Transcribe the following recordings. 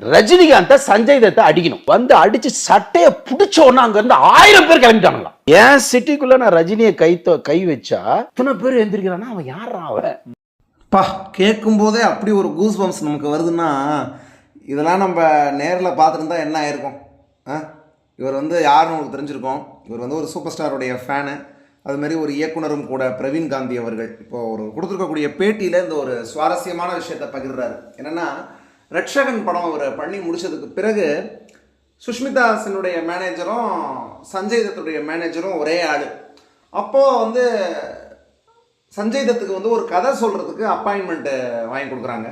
ரஜினிகாந்த சஞ்சய் தத்தை அடிக்கணும். வந்து அடிச்சு சட்டைய பிடிச்ச உடனே அங்க இருந்து ஆயிரம் பேர் கிளம்பிட்டாங்களாம் ஏன் சிட்டிக்குள்ள நான் ரஜினியை கை கை வச்சா இத்தனை பேர் எந்திரிக்கிறான்னா அவன் யாரா அவன்? பா கேட்கும்போதே அப்படி ஒரு கூஸ் பம்ப்ஸ் நமக்கு வருதுன்னா இதெல்லாம் நம்ம நேரில் பார்த்துருந்தா என்ன ஆயிருக்கும்? ஆ? இவர் வந்து யாருன்னு உங்களுக்கு தெரிஞ்சிருக்கோம். இவர் வந்து ஒரு சூப்பர் ஸ்டாருடைய ஃபேனு அது மாதிரி ஒரு இயக்குனரும் கூட பிரவீன் காந்தி அவர்கள். இப்போ ஒரு கொடுத்துருக்கக்கூடிய பேட்டியில் இந்த ஒரு சுவாரஸ்யமான விஷயத்தை பகிர்றாரு. என்னென்னா ரட்சகன் படம் அவர் பண்ணி முடிச்சதுக்கு பிறகு சுஷ்மிதா சென்னுடைய மேனேஜரும் சஞ்சய் தத்துடைய மேனேஜரும் ஒரே ஆள். அப்போது வந்து சஞ்சய் தத்துக்கு வந்து ஒரு கதை சொல்கிறதுக்கு அப்பாயின்மெண்ட்டு வாங்கி கொடுக்குறாங்க.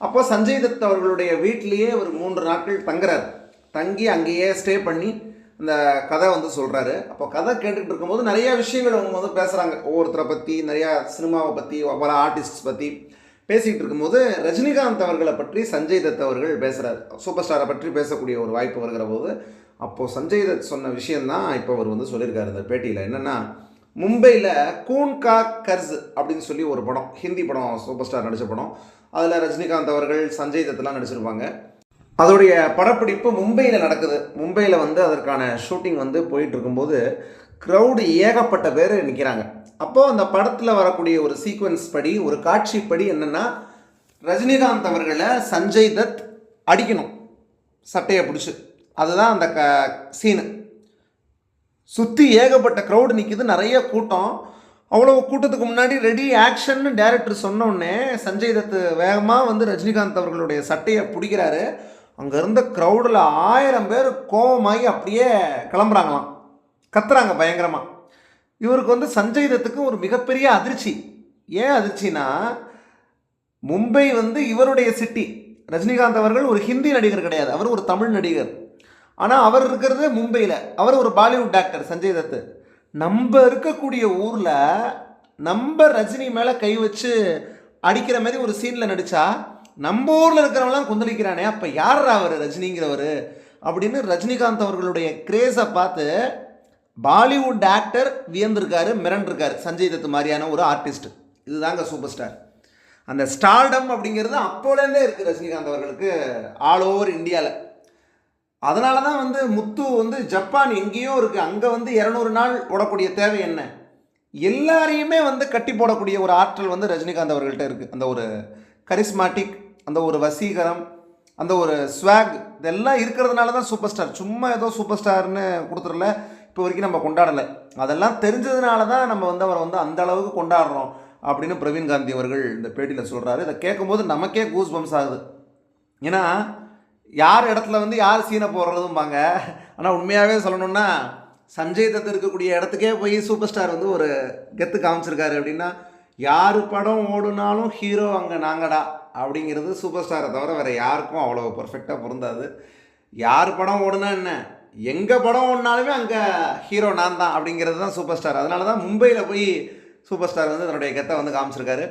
அப்போ சஞ்சய் தத் அவர்களுடைய வீட்டிலேயே ஒரு மூன்று நாட்கள் தங்குறாரு. தங்கி அங்கேயே ஸ்டே பண்ணி அந்த கதை வந்து சொல்கிறாரு அப்போ கதை கேட்டுக்கிட்டு இருக்கும்போது நிறைய விஷயங்கள் அவங்க வந்து பேசுகிறாங்க ஒவ்வொருத்தரை பற்றி நிறையா சினிமாவை பற்றி பல ஆர்டிஸ்ட்ஸ் பற்றி பேசிக்கிட்டு இருக்கும்போது ரஜினிகாந்த் அவர்களை பற்றி சஞ்சய் தத் அவர்கள் பேசுகிறார் சூப்பர் ஸ்டாரை பற்றி பேசக்கூடிய ஒரு வாய்ப்பு வருகிற போது அப்போது சஞ்சய் தத் சொன்ன விஷயந்தான் இப்போ அவர் வந்து சொல்லியிருக்காரு. இந்த பேட்டியில் என்னென்னா மும்பையில் கூன்கா கர்ஸ் அப்படின்னு சொல்லி ஒரு படம் ஹிந்தி படம் சூப்பர் ஸ்டார் நடித்த படம். அதில் ரஜினிகாந்த் அவர்கள் சஞ்சய் தத்லாம் நடிச்சிருப்பாங்க. அதோடைய படப்பிடிப்பு மும்பையில் நடக்குது. மும்பையில் வந்து அதற்கான ஷூட்டிங் வந்து போயிட்டு இருக்கும்போது க்ரௌடு ஏகப்பட்ட பேர் நிற்கிறாங்க அப்போது அந்த படத்தில் வரக்கூடிய ஒரு சீக்வன்ஸ் படி ஒரு காட்சி படி என்னென்னா ரஜினிகாந்த் அவர்களை சஞ்சய் தத் அடிக்கணும். சட்டையை பிடிச்சி. அதுதான் அந்த க சீனு சுற்றி ஏகப்பட்ட க்ரௌடு நிற்கிது நிறைய கூட்டம். அவ்வளோ கூட்டத்துக்கு முன்னாடி ரெடி ஆக்ஷன் டேரக்டர் சொன்னோடனே சஞ்சய் தத் வேகமாக வந்து ரஜினிகாந்த் அவர்களுடைய சட்டையை பிடிக்கிறாரு. அங்கே இருந்த க்ரௌடில் ஆயிரம் பேர் கோவமாகி அப்படியே கிளம்புறாங்களாம். கத்துறாங்க பயங்கரமாக இவருக்கு வந்து சஞ்சய் தத்துக்கும் ஒரு மிகப்பெரிய அதிர்ச்சி. ஏன் அதிர்ச்சினா மும்பை வந்து இவருடைய சிட்டி ரஜினிகாந்த் அவர்கள் ஒரு ஹிந்தி நடிகர் கிடையாது. அவர் ஒரு தமிழ் நடிகர். ஆனால் அவர் இருக்கிறது மும்பையில். அவர் ஒரு பாலிவுட் ஆக்டர் சஞ்சய் தத் நம்ம இருக்கக்கூடிய ஊரில் நம்ம ரஜினி மேலே கை வச்சு அடிக்கிற மாதிரி ஒரு சீனில் நடித்தா நம்ம ஊரில் இருக்கிறவங்களாம் குந்தளிக்கிறானே அப்போ யார் அவர் ரஜினிங்கிறவர்? அப்படின்னு ரஜினிகாந்த் அவர்களுடைய கிரேஸை பார்த்து பாலிவுட் ஆக்டர் வியந்திருக்காரு மிரண்டிருக்காரு. சஞ்சய் தத் மாதிரியான ஒரு ஆர்டிஸ்ட். இதுதாங்க சூப்பர் ஸ்டார். அந்த ஸ்டார்டம் அப்படிங்கிறது அப்போலேருந்தே இருக்குது ரஜினிகாந்த் அவர்களுக்கு ஆல் ஓவர் இந்தியாவில் அதனால தான் வந்து முத்து வந்து ஜப்பான் எங்கேயோ இருக்குது அங்கே வந்து இரநூறு நாள் ஓடக்கூடிய தேவை என்ன? எல்லாரையுமே வந்து கட்டி போடக்கூடிய ஒரு ஆற்றல் வந்து ரஜினிகாந்த் அவர்கள்ட்ட இருக்குது அந்த ஒரு கரிஸ்மாட்டிக் அந்த ஒரு வசீகரம் அந்த ஒரு ஸ்வாக் இதெல்லாம் இருக்கிறதுனால தான் சூப்பர் ஸ்டார். சும்மா ஏதோ சூப்பர் ஸ்டார்னு கொடுத்துடல. இப்போ வரைக்கும் நம்ம கொண்டாடலை. அதெல்லாம் தெரிஞ்சதுனால தான் நம்ம வந்து அவரை வந்து அந்த அளவுக்கு கொண்டாடுறோம் அப்படின்னு பிரவீன் காந்தி அவர்கள் இந்த பேட்டியில் சொல்கிறாரு இதை கேட்கும்போது நமக்கே கூஸ் பம்ஸ் ஆகுது. ஏன்னா யார் இடத்துல வந்து யார் சீனை போடுறதும்பாங்க. ஆனால் உண்மையாகவே சொல்லணும்னா சஞ்சய் தத்து இருக்கக்கூடிய இடத்துக்கே போய் சூப்பர் ஸ்டார் வந்து ஒரு கெத்து காமிச்சிருக்காரு அப்படின்னா யார் படம் ஓடுனாலும் ஹீரோ அங்கே நாங்கடா அப்படிங்கிறது சூப்பர் ஸ்டாரை தவிர வேறு யாருக்கும் அவ்வளோ பர்ஃபெக்டாக பொருந்தாது. யார் படம் ஓடுனா என்ன? எங்கள் படம் ஒன்றாலுமே அங்கே ஹீரோ நான் தான் அப்படிங்கிறது தான் சூப்பர் ஸ்டார் அதனால தான் மும்பையில் போய் சூப்பர் ஸ்டார் வந்து தன்னுடைய கெத்தை வந்து காமிச்சிருக்காரு.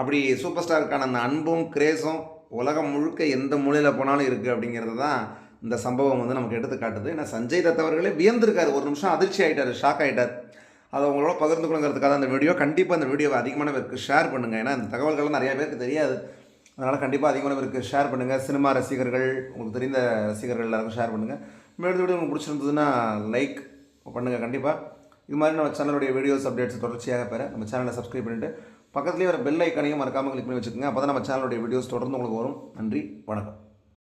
அப்படி சூப்பர் ஸ்டாருக்கான அந்த அன்பும் கிரேஸும் உலகம் முழுக்க எந்த மூலையில் போனாலும் இருக்குது அப்படிங்கிறது தான் இந்த சம்பவம் வந்து நமக்கு எடுத்து காட்டுது. ஏன்னா சஞ்சய் தத் அவர்களே வியந்திருக்காரு. ஒரு நிமிஷம் அதிர்ச்சி ஆகிட்டார் ஷாக் ஆகிட்டார் அதை உங்களோட பகிர்ந்துக்கணுங்கிறதுக்காக அந்த வீடியோ கண்டிப்பாக அந்த வீடியோவை அதிகமான பேருக்கு ஷேர் பண்ணுங்கள் ஏன்னா இந்த தகவல்கள்லாம் நிறைய பேருக்கு தெரியாது. அதனால் கண்டிப்பாக அதிகமான பேருக்கு ஷேர் பண்ணுங்கள் சினிமா ரசிகர்கள் உங்களுக்கு தெரிந்த ரசிகர்கள் எல்லாருக்கும் ஷேர் பண்ணுங்கள் மேலும் வீடியோ உங்களுக்கு பிடிச்சிருந்ததுன்னா லைக் பண்ணுங்கள் கண்டிப்பாக இது மாதிரி நம்ம சேனலுடைய வீடியோஸ் அப்டேட்ஸ் தொடர்ச்சியாக பெற நம்ம சேனலை சப்ஸ்கிரைப் பண்ணிவிட்டு பக்கத்துலேயே வர பெல் ஐக்கானையும் மறக்காமல் கிளிக் பண்ணி வச்சுக்கோங்க. அப்போ தான் நம்ம சேனலுடைய வீடியோஸ் தொடர்ந்து உங்களுக்கு வரும். நன்றி வணக்கம்.